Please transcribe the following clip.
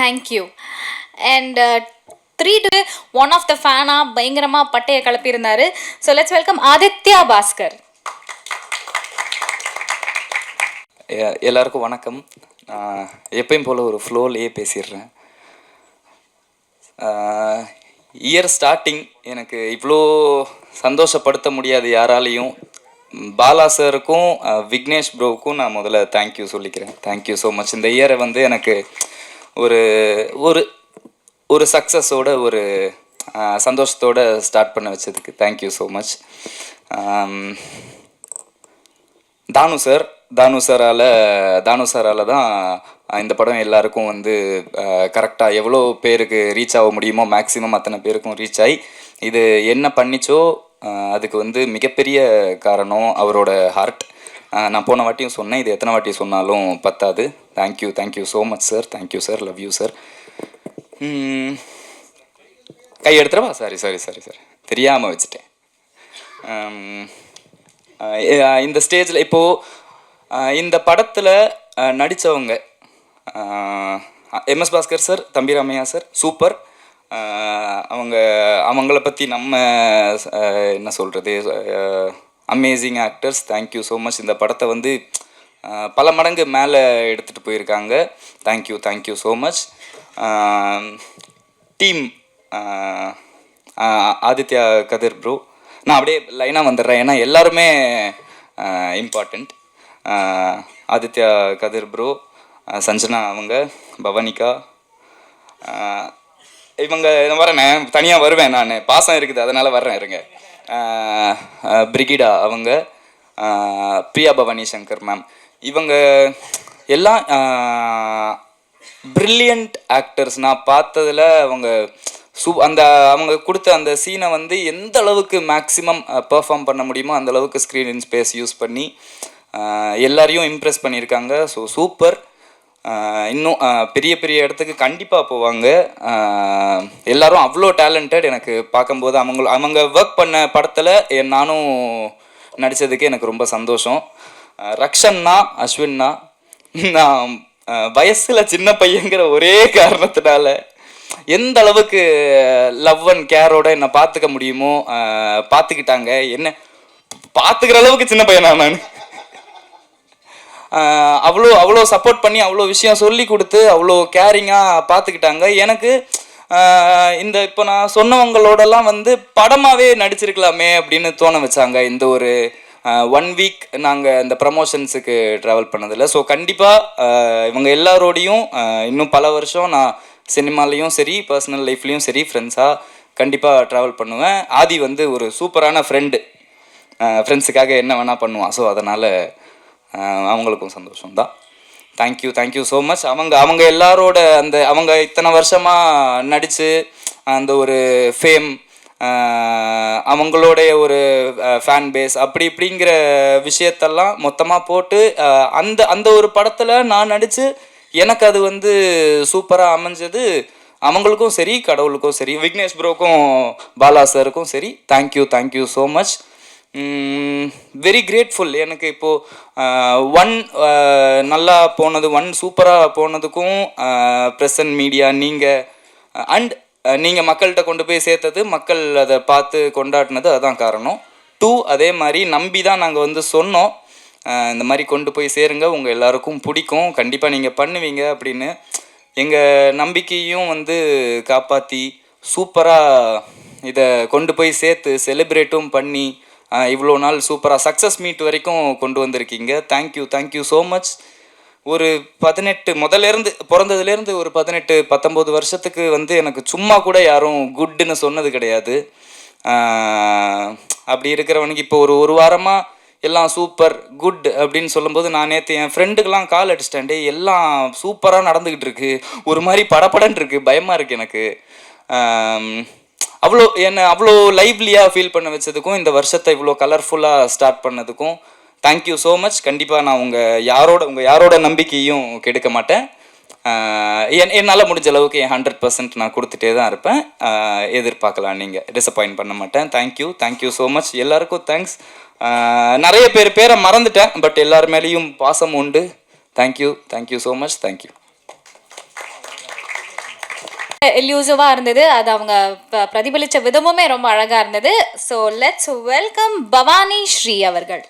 Thank you and three two one of the ஃபேனாக பயங்கரமாக பட்டையை கிளப்பியிருந்தார் so let's welcome Aditya Bhaskar எல்லாருக்கும் வணக்கம். நான் எப்பயும் போல் ஒரு ஃப்ளோலேயே பேசிடுறேன். இயர் ஸ்டார்டிங் எனக்கு இவ்வளோ சந்தோஷப்படுத்த முடியாது யாராலையும். பாலா சாருக்கும் விக்னேஷ் ப்ரோவுக்கும் நான் முதல்ல தேங்க்யூ சொல்லிக்கிறேன். தேங்க்யூ ஸோ மச் இந்த இயரை வந்து எனக்கு ஒரு ஒரு ஒரு சக்ஸஸோட ஒரு சந்தோஷத்தோடு சந்தோஷத்தோட ஸ்டார்ட் பண்ண வச்சதுக்கு thank you so much Thanu sir Thanu சாரால் தானு சாரால் தான் இந்த படம் எல்லாருக்கும் வந்து கரெக்டாக எவ்வளோ பேருக்கு ரீச் ஆக முடியுமோ மேக்ஸிமம் அத்தனை பேருக்கும் ரீச் ஆகி இது என்ன பண்ணிச்சோ அதுக்கு வந்து மிகப்பெரிய காரணம் அவரோட ஹார்ட் நான் போன வாட்டியும் சொன்னேன் இது எத்தனை வாட்டி சொன்னாலும் பத்தாது. Thank you thank you so much sir thank you sir love you sir கை எடுத்துறவா சாரி சாரி சாரி சார் தெரியாமல் வச்சுட்டேன். இந்த ஸ்டேஜில் இப்போது இந்த படத்தில் நடித்தவங்க எம்எஸ் பாஸ்கர் சார் தம்பி ராமையா சார் சூப்பர் அவங்க அவங்கள பற்றி நம்ம என்ன சொல்கிறது amazing actors thank you so much இந்த படத்தை வந்து பல மடங்கு மேலே எடுத்துகிட்டு போயிருக்காங்க. Thank you thank you so much team Aditya Kathir bro நான் அப்படியே லைனாக வந்துடுறேன். ஏன்னா எல்லாருமே இம்பார்ட்டண்ட் ஆதித்யா கதிர் ப்ரோ சஞ்சனா அவங்க பவனிகா இவங்க நான் தனியாக வருவேன் நான். பாசம் இருக்குது அதனால் வர்றேன் இருங்க. பிரிகிடா அவங்க பிரியா பவானி சங்கர் மேம் இவங்க எல்லாம் ப்ரில்லியண்ட் ஆக்டர்ஸ் நான் பார்த்ததுல அவங்க சூ அந்த அவங்க கொடுத்த அந்த சீனை வந்து எந்த அளவுக்கு மேக்ஸிமம் பெர்ஃபார்ம் பண்ண முடியுமோ அந்த அளவுக்கு ஸ்க்ரீன் ஸ்பேஸ் யூஸ் பண்ணி எல்லாரையும் இம்ப்ரெஸ் பண்ணியிருக்காங்க. ஸோ சூப்பர் இன்னும் பெரிய பெரிய இடத்துக்கு கண்டிப்பாக போவாங்க. எல்லாரும் அவ்வளோ டேலண்டட் எனக்கு பார்க்கும்போது அவங்க அவங்க ஒர்க் பண்ண படத்தில் நானும் நடித்ததுக்கு எனக்கு ரொம்ப சந்தோஷம். ரக்ஷன்னா அஸ்வின்னா நான் வயசில் சின்ன பையங்கிற ஒரே காரணத்தினால எந்த அளவுக்கு லவ் அண்ட் கேரோட என்னை பார்த்துக்க முடியுமோ பார்த்துக்கிட்டாங்க. என்ன பார்த்துக்கிற அளவுக்கு சின்ன பையனா நான். அவ்வளோ அவ்வளோ சப்போர்ட் பண்ணி அவ்வளோ விஷயம் சொல்லி கொடுத்து அவ்வளோ கேரிங்காக பார்த்துக்கிட்டாங்க எனக்கு இந்த இப்போ நான் சொன்னவங்களோடலாம் வந்து படமாகவே நடிச்சிருக்கலாமே அப்படின்னு தோண வச்சாங்க. இந்த ஒரு ஒன் வீக் நாங்கள் இந்த ப்ரமோஷன்ஸுக்கு ட்ராவல் பண்ணதில்ல ஸோ கண்டிப்பாக இவங்க எல்லாரோடையும் இன்னும் பல வருஷம் நான் சினிமாலேயும் சரி பர்சனல் லைஃப்லேயும் சரி ஃப்ரெண்ட்ஸாக கண்டிப்பாக ட்ராவல் பண்ணுவேன். ஆதி வந்து ஒரு சூப்பரான ஃப்ரெண்டு ஃப்ரெண்ட்ஸுக்காக என்ன வேணால் பண்ணுவான். ஸோ அதனால் அவங்களுக்கும் சந்தோஷம் தான் தேங்க்யூ தேங்க்யூ ஸோ மச் அவங்க அவங்க எல்லாரோட அந்த அவங்க இத்தனை வருஷமாக நடித்து அந்த ஒரு ஃபேம் அவங்களுடைய ஒரு ஃபேன் பேஸ் அப்படி இப்படிங்கிற விஷயத்தெல்லாம் மொத்தமாக போட்டு அந்த அந்த ஒரு படத்தில் நான் நடித்து எனக்கு அது வந்து சூப்பராக அமைஞ்சது. அவங்களுக்கும் சரி கடவுளுக்கும் சரி விக்னேஷ் ப்ரோக்கும் பாலா சாருக்கும் சரி thank you thank you so much very grateful எனக்கு இப்போது ஒன் நல்லா போனது ஒன் சூப்பராக போனதுக்கும் ப்ரெசன்ட் மீடியா நீங்கள் அண்ட் நீங்கள் மக்கள்கிட்ட கொண்டு போய் சேர்த்தது மக்கள் அதை பார்த்து கொண்டாடினது அதுதான் காரணம். டூ அதே மாதிரி நம்பி தான் நாங்கள் வந்து சொன்னோம். இந்த மாதிரி கொண்டு போய் சேருங்க உங்கள் எல்லாருக்கும் பிடிக்கும் கண்டிப்பாக நீங்கள் பண்ணுவீங்க அப்படின்னு. எங்கள் நம்பிக்கையும் வந்து காப்பாற்றி சூப்பராக இதை கொண்டு போய் சேர்த்து செலிப்ரேட்டும் பண்ணி இவ்வளோ நாள் சூப்பராக சக்ஸஸ் மீட் வரைக்கும் கொண்டு வந்திருக்கீங்க. தேங்க்யூ தேங்க்யூ ஸோ மச் ஒரு பதினெட்டு முதல்லேருந்து பிறந்ததுலேருந்து ஒரு பதினெட்டு பத்தொம்போது வருஷத்துக்கு வந்து எனக்கு சும்மா கூட யாரும் குட்டுன்னு சொன்னது கிடையாது. அப்படி இருக்கிறவனுக்கு இப்போ ஒரு ஒரு வாரமாக எல்லாம் சூப்பர் குட் அப்படின்னு சொல்லும்போது நான் நேற்று என் ஃப்ரெண்டுக்கெல்லாம் கால் அடிச்சிட்டேன். எல்லாம் சூப்பராக நடந்துக்கிட்டு இருக்கு. ஒரு மாதிரி படபடன்னு இருக்குது பயமாக இருக்குது எனக்கு. அவ்வளோ என்னை அவ்வளோ லைவ்லியாக ஃபீல் பண்ண வச்சதுக்கும் இந்த வருஷத்தை இவ்வளோ கலர்ஃபுல்லாக ஸ்டார்ட் பண்ணதுக்கும் தேங்க்யூ ஸோ மச் கண்டிப்பாக நான் உங்கள் யாரோட உங்கள் யாரோட நம்பிக்கையும் கெடுக்க மாட்டேன். என் என்னால் முடிஞ்ச அளவுக்கு என் ஹண்ட்ரட் பர்சன்ட் நான் கொடுத்துட்டே தான் இருப்பேன். எதிர்பார்க்கலாம் நீங்கள் டிசப்பாயின்ட் பண்ண மாட்டேன். Thank you thank you so much எல்லாருக்கும் தேங்க்ஸ் நிறைய பேர் பேரை மறந்துட்டேன் பட் எல்லார் மேலேயும் பாசம் உண்டு. Thank you thank you so much thank you எல்யூசிவாக இருந்தது. அது அவங்க ப- பிரதிபலிச்ச விதமுமே ரொம்ப அழகாக இருந்தது. So let's welcome Bhavani Sri அவர்கள்.